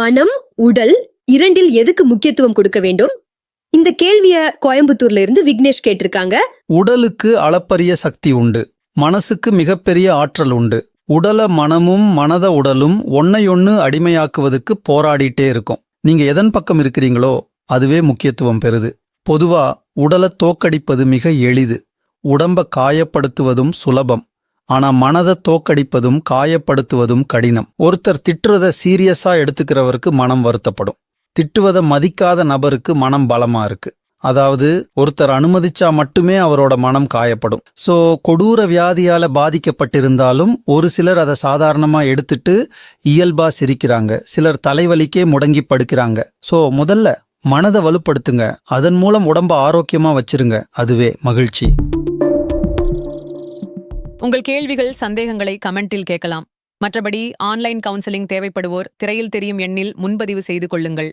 மனம் உடல் இரண்டில் எதுக்கு முக்கியத்துவம் கொடுக்க வேண்டும்? இந்த கேள்விய கோயம்புத்தூர்ல இருந்து விக்னேஷ் கேட்டிருக்காங்க. உடலுக்கு அளப்பரிய சக்தி உண்டு. மனசுக்கு மிகப்பெரிய ஆற்றல் உண்டு. உடல மனமும் மனத உடலும் ஒன்னையொன்னு அடிமையாக்குவதுக்கு போராடிட்டே இருக்கும். நீங்க எதன் பக்கம் இருக்கிறீங்களோ அதுவே முக்கியத்துவம் பெறுது. பொதுவா உடலை தோக்கடிப்பது மிக எளிது. உடம்ப காயப்படுத்துவதும் சுலபம். ஆனா மனதை தோக்கடிப்பதும் காயப்படுத்துவதும் கடினம். ஒருத்தர் திட்டுறத சீரியஸா எடுத்துக்கிறவருக்கு மனம் வருத்தப்படும். திட்டுவதை மதிக்காத நபருக்கு மனம் பலமா இருக்கு. அதாவது ஒருத்தர் அனுமதிச்சா மட்டுமே அவரோட மனம் காயப்படும். சோ கொடூர வியாதியால பாதிக்கப்பட்டிருந்தாலும் ஒரு சிலர் அதை சாதாரணமா எடுத்துட்டு இயல்பா சிரிக்கிறாங்க. சிலர் தலைவலிக்கே முடங்கி படுக்கிறாங்க. சோ முதல்ல மனதை வலுப்படுத்துங்க. அதன் மூலம் உடம்ப ஆரோக்கியமா வச்சிருங்க. அதுவே மகிழ்ச்சி. உங்கள் கேள்விகள் சந்தேகங்களை கமெண்டில் கேட்கலாம். மற்றபடி ஆன்லைன் கவுன்சிலிங் தேவைப்படுவோர் திரையில் தெரியும் எண்ணில் முன்பதிவு செய்து கொள்ளுங்கள்.